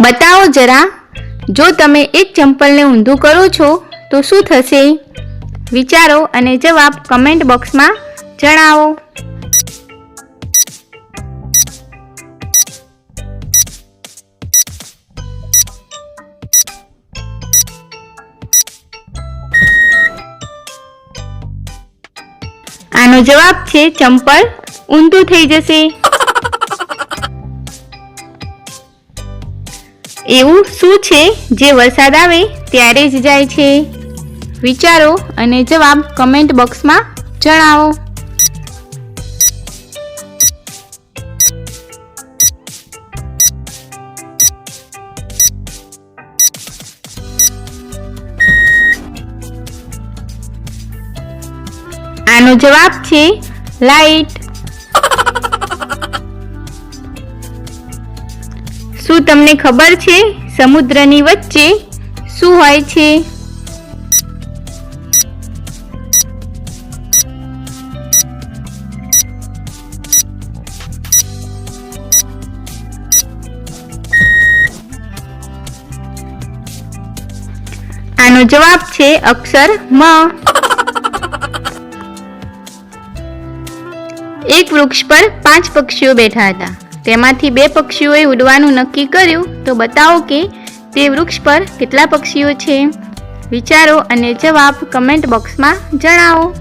બતાવો જરા. જો તમે એક ચંપલને ઊંધું કરો છો, તો શું થશે? વિચારો અને જવાબ કમેન્ટ બોક્સમાં જણાવો. આનો જવાબ છે, ચંપલ ઊંધું થઈ જશે. એવું શું છે? જે વરસાદ આવે ત્યારે જ જાય છે. વિચારો અને જવાબ કમેન્ટ બોક્સમાં જણાવો. આનો જવાબ છે લાઈટ શું તમને ખબર છે, સમુદ્રની વચ્ચે શું હોય છે? આનો જવાબ છે અક્ષર મ. એક વૃક્ષ પર પાંચ પક્ષીઓ બેઠા હતા. તેમાંથી બે પક્ષીઓએ ઉડવાનું નક્કી કર્યું, તો બતાવો કે તે વૃક્ષ પર કેટલા પક્ષીઓ છે? વિચારો અને જવાબ કમેન્ટ બોક્સમાં જણાવો.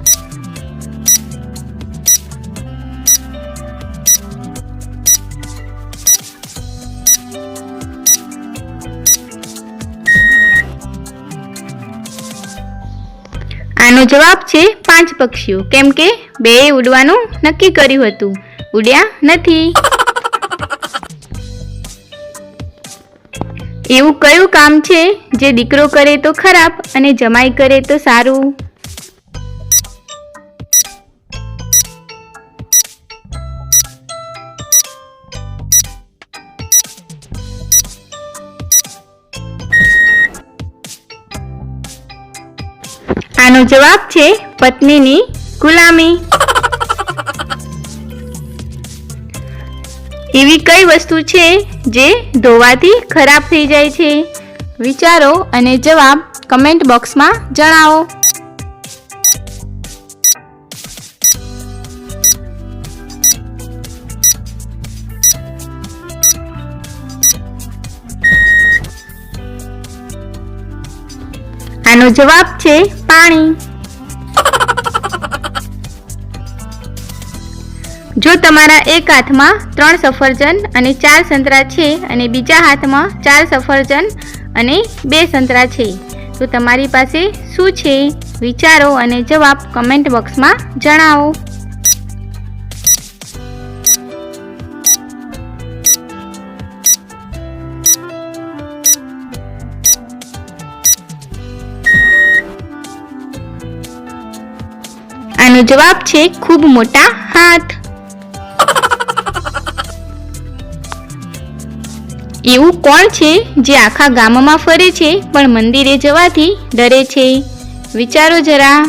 આનો જવાબ છે પાંચ પક્ષીઓ, કેમ કે બે ઉડવાનું નક્કી કર્યું હતું. ઉડ્યા નથી. એવું કયું કામ છે જે દીકરો કરે તો ખરાબ અને જમાઈ કરે તો સારું? આનો જવાબ છે પત્નીની ગુલામી. એવી કઈ વસ્તુ છે જે ધોવાથી ખરાબ થઈ જાય છે? વિચારો અને જવાબ કમેન્ટ બોક્સમાં જણાવો. આનો જવાબ છે પાણી. જો તમારા એક હાથમાં ત્રણ સફરજન અને ચાર સંતરા છે અને બીજા હાથમાં ચાર સફરજન અને બે સંતરા છે, તો તમારી પાસે શું છે? વિચારો અને જવાબ કમેન્ટ બોક્સમાં જણાવો. આનો જવાબ છે, ખૂબ મોટા હાથ. એવું કોણ છે જે આખા ગામમાં ફરે છે, પણ મંદિરે જવાથી ડરે છે? વિચારો જરા.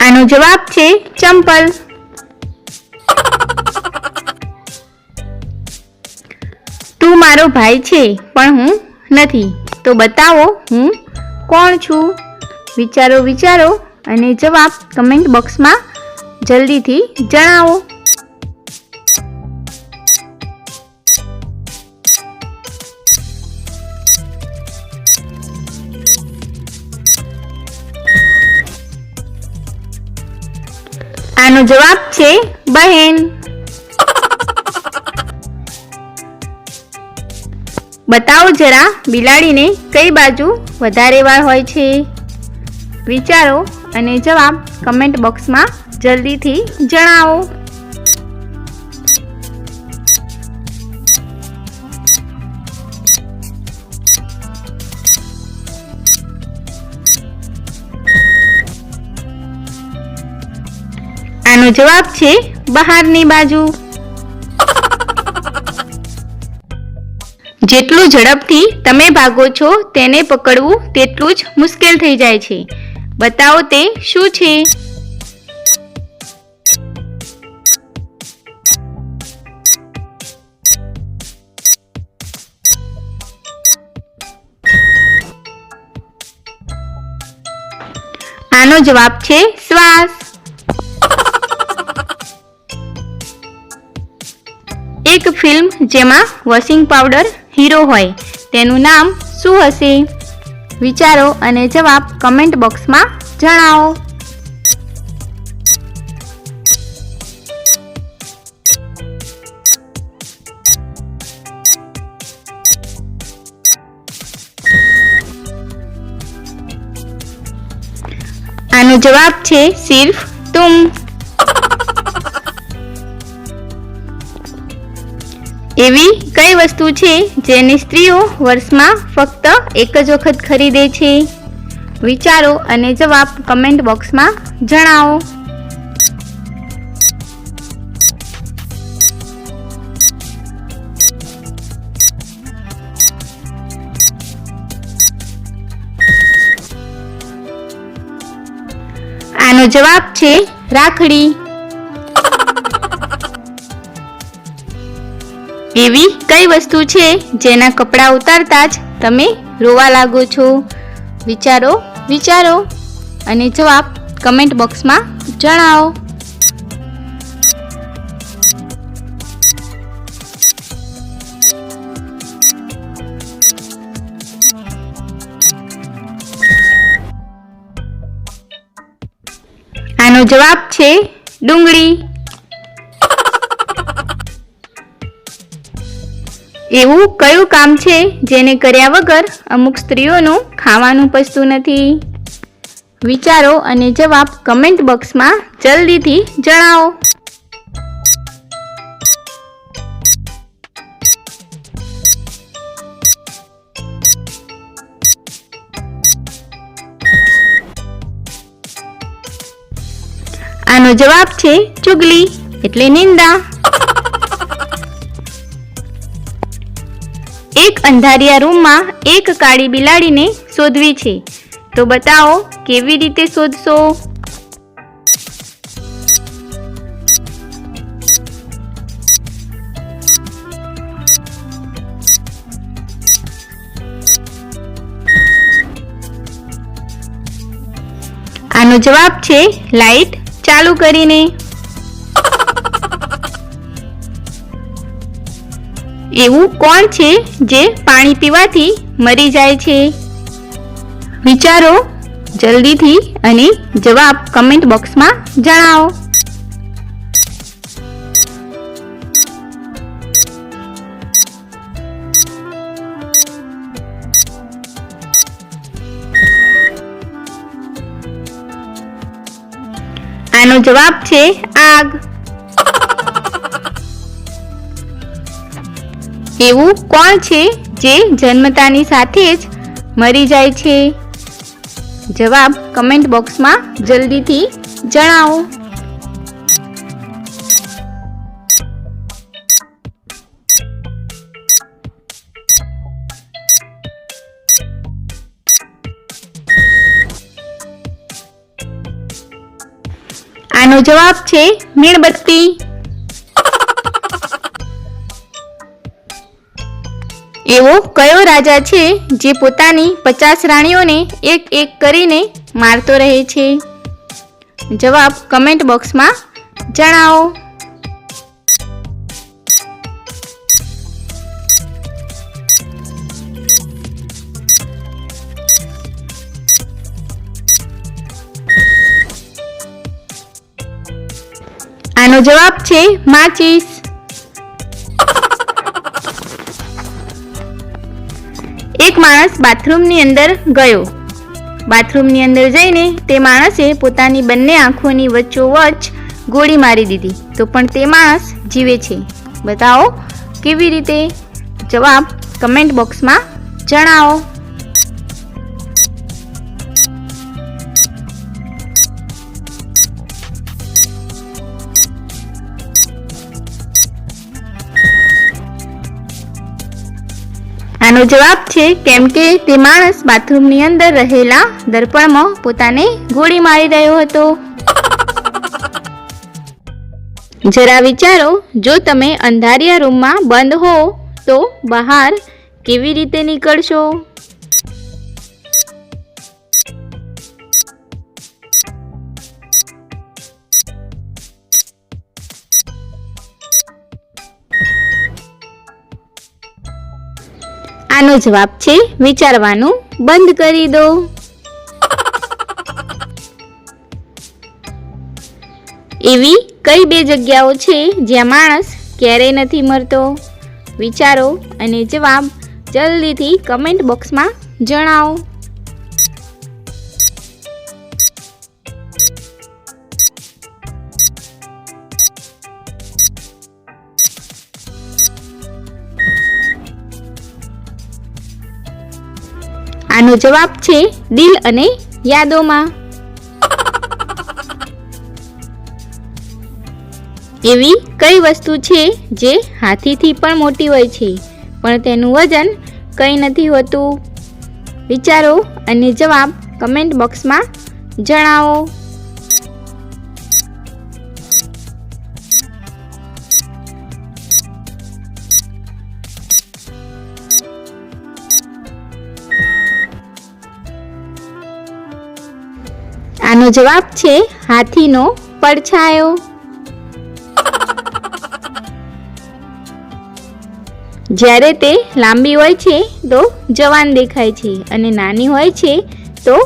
આનો જવાબ છે ચંપલ. તું મારો ભાઈ છે, પણ હું નથી. તો બતાવો, હું કોણ છું? વિચારો વિચારો અને જવાબ કમેન્ટ બોક્સમાં જલ્દીથી જણાવો. આનો જવાબ છે બહેન. બતાવો જરા બિલાડીને કઈ બાજુ વધારે વાળ હોય છે. વિચારો અને જવાબ કમેન્ટ બોક્સમાં જલ્દીથી જણાવો. આનો જવાબ છે બહારની બાજુ. જેટલું ઝડપથી તમે ભાગો છો, તેને પકડવું તેટલું જ મુશ્કેલ થઈ જાય છે. બતાવો તે શું છે? આનો જવાબ છે શ્વાસ. એક ફિલ્મ જેમાં વોશિંગ પાવડર હીરો હોય. તેનું નામ શું હશે? વિચારો અને જવાબ કમેન્ટ બોક્સમાં જણાવો. આનો જવાબ છે, સિર્ફ તુમ. એવી કઈ વસ્તુ છે જેને સ્ત્રીઓ વર્ષમાં ફક્ત એક જ વખત ખરીદે છે? વિચારો અને જવાબ કમેન્ટ બોક્સમાં જણાવો. આનો જવાબ છે રાખડી. એવી કઈ વસ્તુ છે જેના કપડાં ઉતારતા જ તમે રોવા લાગો છો? વિચારો વિચારો અને જવાબ કમેન્ટ બોક્સમાં જણાવો. આનો જવાબ છે ડુંગળી. એવું કયું કામ છે જેને કર્યા વગર અમુક સ્ત્રીઓનું ખાવાનું પચતું નથી? વિચારો અને જવાબ કમેન્ટ બોક્સમાં જલ્દીથી જણાવો. આનો જવાબ છે ચુગલી, એટલે નિંદા. એક અંધારિયા રૂમમાં એક કાળી બિલાડીને શોધવી છે. તો બતાવો, કેવી રીતે શોધશો? આનો જવાબ છે લાઈટ ચાલુ કરીને. એવું કોણ છે જે પાણી પીવાથી મરી જાય છે? વિચારો જલ્દીથી અને જવાબ કમેન્ટ બોક્સમાં જણાવો. આનો જવાબ છે આગ. એવું કોણ છે જે જન્મતાની સાથે જ મરી જાય છે? જવાબ કમેન્ટ બોક્સમાં જલ્દીથી જણાવો. આનો જવાબ છે મીણબત્તી. એવો કયો રાજા છે જે પોતાની પચાસ રાણીઓને એક એક કરીને મારતો રહે છે? જવાબ કમેન્ટ બોક્સમાં જણાવો. આનો જવાબ છે માચીસ. માણસ બાથરૂમની અંદર ગયો. બાથરૂમની અંદર જઈને તે માણસે પોતાની બંને આંખોની વચ્ચોવચ્ચ ગોળી મારી દીધી. તો પણ તે માણસ જીવે છે. બતાવો કેવી રીતે? જવાબ કમેન્ટ બોક્સમાં જણાવો. આનો જવાબ છે કેમ કે તે માણસ બાથરૂમની અંદર રહેલા દર્પણમાં પોતાને ગોળી મારી રહ્યો હતો. જરા વિચારો, જો તમે અંધારિયા રૂમમાં બંધ હો, તો બહાર કેવી રીતે નીકળશો? આનો જવાબ છે, વિચારવાનું બંધ કરી દો. એવી કઈ બે જગ્યાઓ છે જ્યાં માણસ ક્યારેય નથી મરતો? વિચારો અને જવાબ જલ્દીથી કમેન્ટ બોક્સમાં જણાવો. આનો જવાબ છે દિલ અને યાદોમાં. એવી કઈ વસ્તુ છે જે હાથીથી પણ મોટી હોય છે, પણ તેનું વજન કંઈ નથી હોતું? વિચારો અને જવાબ કમેન્ટ બોક્સમાં જણાવો. આનો જવાબ છે હાથીનો પડછાયો. જ્યારે તે લાંબી હોય છે તો જવાન દેખાય છે અને નાની હોય છે તો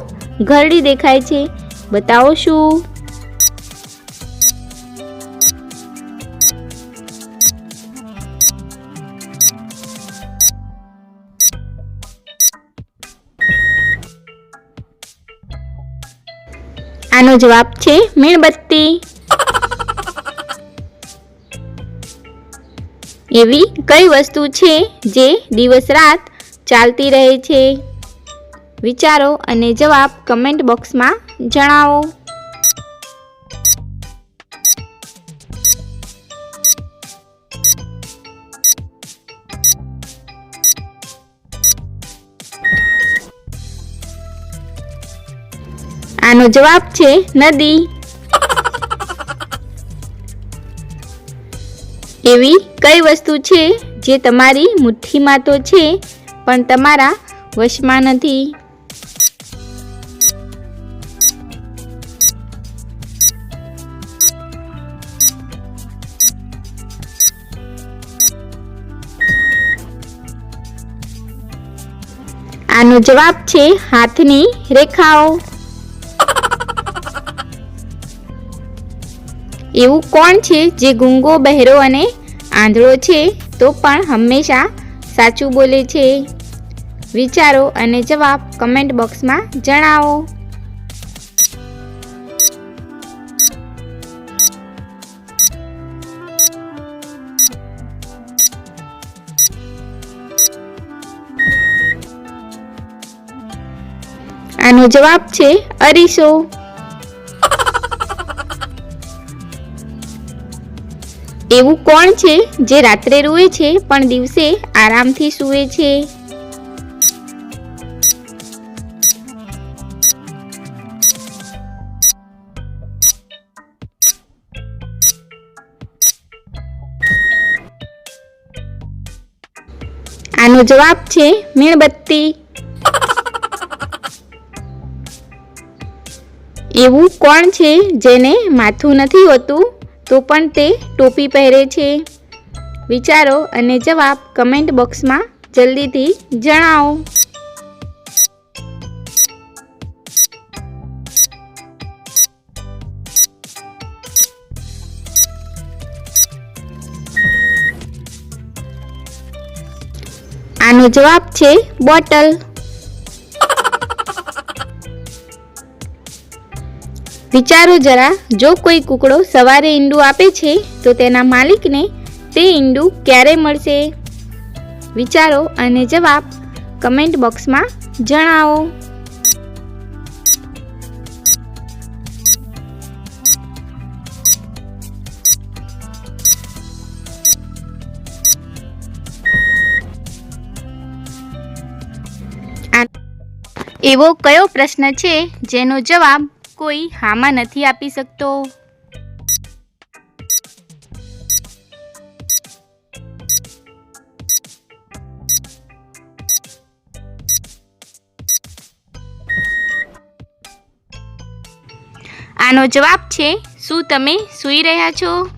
ઘરડી દેખાય છે. બતાવો શું? આનો જવાબ છે મીણબત્તી. એવી કઈ વસ્તુ છે જે દિવસ રાત ચાલતી રહે છે? વિચારો અને જવાબ કમેન્ટ બોક્સમાં જણાવો. આનો જવાબ છે નદી. એવી કઈ વસ્તુ છે જે તમારી મુઠ્ઠીમાં તો છે, પણ તમારા વશમાં નથી? આનો જવાબ છે હાથની રેખાઓ. એવું કોણ છે જે ગુંગો, બહેરો અને આંધળો છે? તો પણ હંમેશા સાચું બોલે છે. વિચારો અને જવાબ કમેન્ટ બોક્સમાં જણાવો. આનો જવાબ છે અરીસો. એવું કોણ છે જે રાત્રે રૂએ છે પણ દિવસે આરામથી સૂવે છે? આનો જવાબ છે મીણબત્તી. એવું કોણ છે જેને માથું નથી હોતું? તો પણ તે ટોપી પહેરે છે. વિચારો અને જવાબ કમેન્ટ બોક્સમાં જલ્દીથી જણાવો. આનો જવાબ છે બોટલ. વિચારો જરા, જો કોઈ કુકડો સવારે ઈંડું આપે છે, તો તેના માલિકને તે ઈંડું ક્યારે મળશે? વિચારો અને જવાબ કમેન્ટ બોક્સમાં જણાવો. એવો કયો પ્રશ્ન છે જેનો જવાબ કોઈ હામાં નથી આપી શકતો. આનો જવાબ છે, શું તમે સૂઈ રહ્યા છો?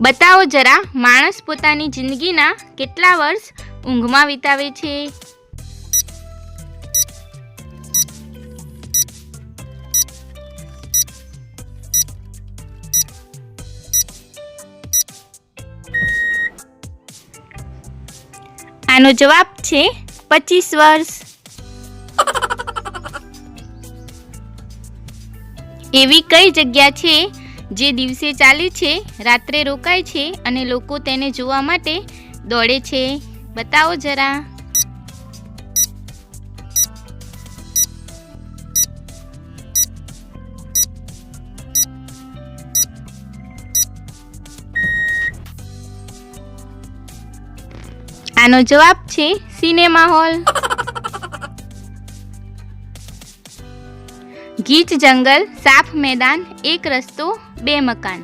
બતાવો જરા, માણસ પોતાની જિંદગીના કેટલા વર્ષ ઊંઘમાં વિતાવે છે? આનો જવાબ છે પચીસ વર્ષ. એવી કઈ જગ્યા છે જે દિવસે ચાલે છે, રાત્રે રોકાય છે અને લોકો તેને જોવા માટે દોડે છે? બતાવો જરા. આનો જવાબ છે સિનેમા હોલ. ગીચ જંગલ સાફ મેદાન એક રસ્તો બે મકાન.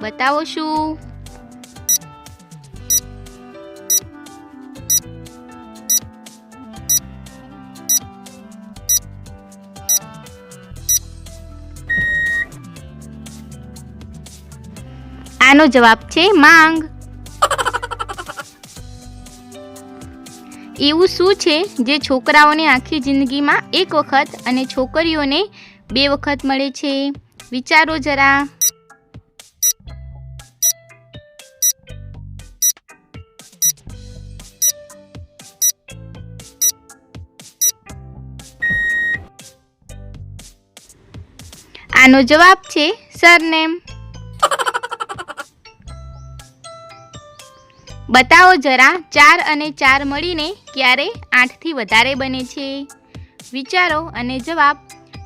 બતાવો શું? આનો જવાબ છે માંગ. એવું શું છે જે છોકરાઓને આખી જિંદગીમાં એક વખત અને છોકરીઓને બે વખત મળે છે? વિચારો જરા. આનો જવાબ છે સરનેમ. બતાવો જરા, ચાર અને ચાર મળીને ક્યારે આઠથી વધારે બને છે? વિચારો અને જવાબ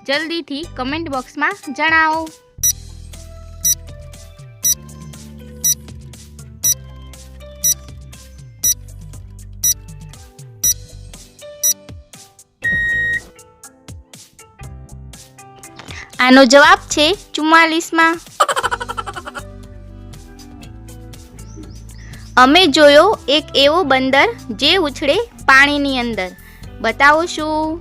જલ્દીથી કમેન્ટ બોક્સમાં જણાવો. આનો જવાબ છે ચુમ્માલીસમાં. અમે જોયો એક એવો બંદર જે ઉછળે પાણીની અંદર. બતાવો શું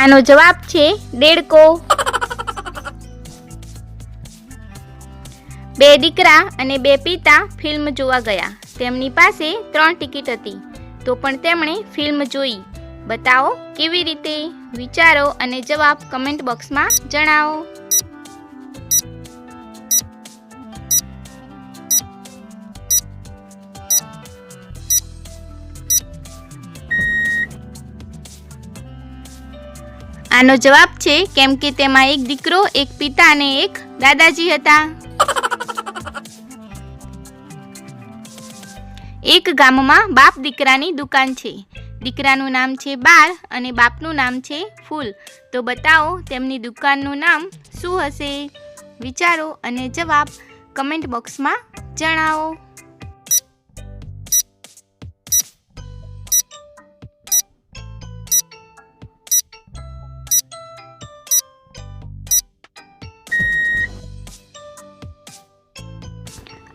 આનો જવાબ છે દેડકો. બે દીકરા અને બે પિતા ફિલ્મ જોવા ગયા. તેમની પાસે ત્રણ ટિકિટ હતી. તો પણ તેમણે ફિલ્મ જોઈ. બતાવો કેવી રીતે? વિચારો અને જવાબ કમેન્ટ બોક્સમાં જણાવો. આનો જવાબ છે, કેમ કે તેમાં એક દીકરો, એક પિતા અને એક દાદાજી હતા. એક ગામમાં બાપ દીકરાની દુકાન છે. દીકરાનું નામ છે બાર અને બાપનું નામ છે ફૂલ. તો બતાવો તેમની દુકાનનું નામ શું હશે? વિચારો અને જવાબ કમેન્ટ બોક્સમાં જણાવો.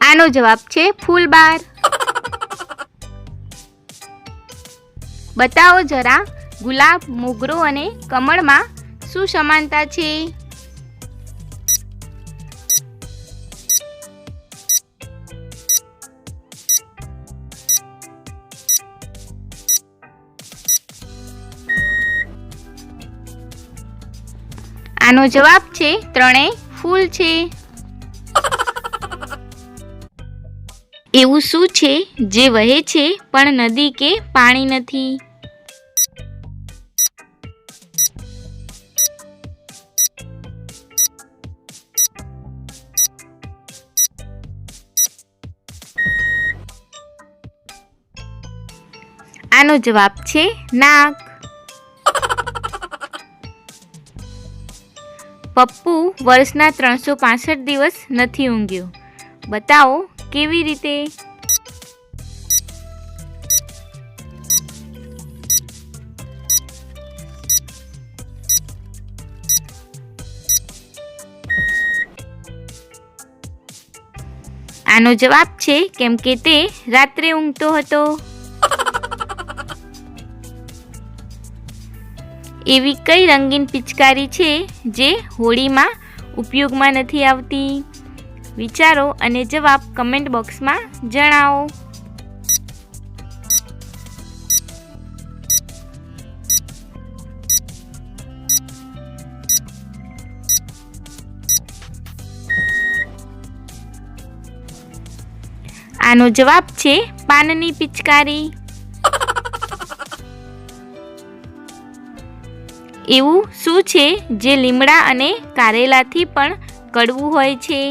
આનો જવાબ છે ફૂલબાર. બતાવો જરા, ગુલાબ, મોગરો અને કમળમાં શું સમાનતા છે? આનો જવાબ છે, ત્રણેય ફૂલ છે. એવું શું છે, જે વહે છે, પણ નદી કે પાણી નથી? આનો જવાબ છે નાક. પપ્પુ વર્ષના ત્રણસો પાસઠ દિવસ નથી ઊંઘ્યો. બતાવો કેવી રીતે? આનો જવાબ છે કેમ કે તે રાત્રે ઊંઘતો હતો. એવી કઈ રંગીન પિચકારી છે જે હોળીમાં ઉપયોગમાં નથી આવતી? વિચારો અને જવાબ કમેન્ટ બોક્સમાં જણાવો. આનો જવાબ છે પાનની પિચકારી. એવું શું છે જે લીમડા અને કારેલાથી પણ કડવું હોય છે?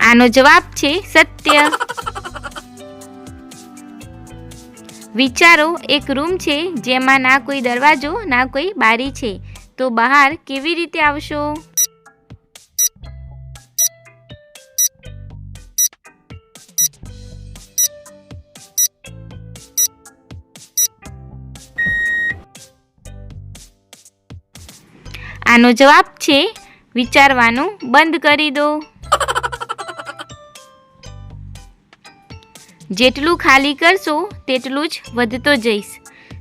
આનો જવાબ છે સત્ય. વિચારો, એક રૂમ છે જેમાં ના કોઈ દરવાજો, ના કોઈ બારી છે. તો બહાર કેવી રીતે આવશો? આનો જવાબ છે, વિચારવાનું બંધ કરી દો. જેટલું ખાલી કરશો તેટલું જ વધતો જઈશ.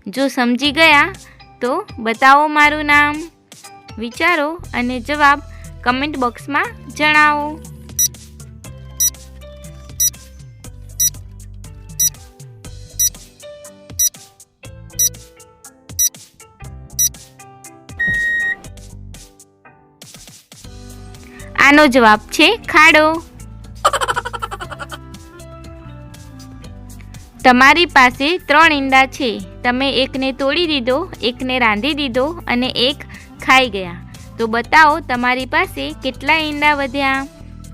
જો સમજી ગયા, તો બતાવો મારું નામ. વિચારો અને જવાબ કમેન્ટ બોક્સમાં જણાવો. આનો જવાબ છે ખાડો. તમારી પાસે ત્રણ ઈંડા છે. તમે એકને તોડી દીધો, એકને રાંધી દીધો અને એક ખાઈ ગયા. તો બતાવો તમારી પાસે કેટલા ઈંડા વધ્યા?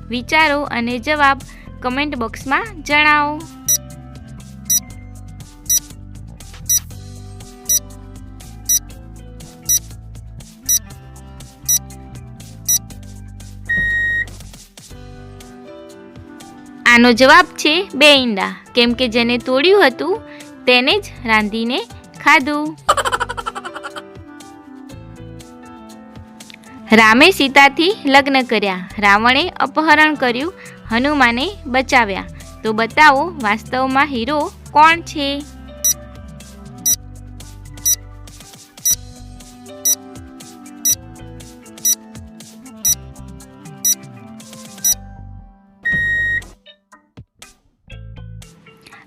વિચારો અને જવાબ કમેન્ટ બોક્સમાં જણાવો. આનો જવાબ છે બે ઈંડા. કેમ કે જેને તોડ્યું હતું, તેને જ રાંધીને ખાધું. રામે સીતાથી લગ્ન કર્યા. રાવણે અપહરણ કર્યું, હનુમાને બચાવ્યા. તો બતાવો, વાસ્તવમાં હીરો કોણ છે?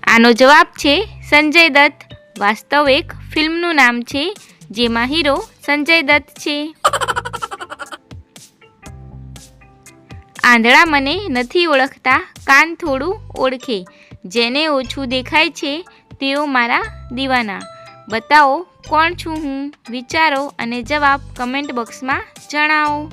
આનો જવાબ છે સંજય દત્ત. વાસ્તવિક ફિલ્મનું નામ છે, જેમાં હીરો સંજય દત્ત છે. આંધળા મને નથી ઓળખતા, કાન થોડું ઓળખે. જેને ઓછું દેખાય છે તેઓ મારા દીવાના. બતાવો, કોણ છું હું? વિચારો અને જવાબ કમેન્ટ બોક્સમાં જણાવો.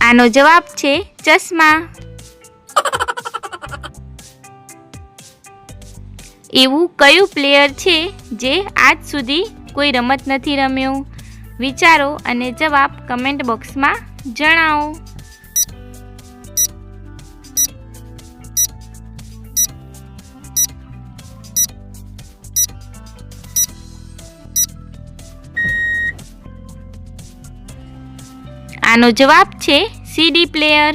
આનો જવાબ છે ચશ્મા. એવું કયું પ્લેયર છે જે આજ સુધી કોઈ રમત નથી રમ્યું? વિચારો અને જવાબ કમેન્ટ બોક્સમાં જણાવો. આનો જવાબ છે સીડી પ્લેયર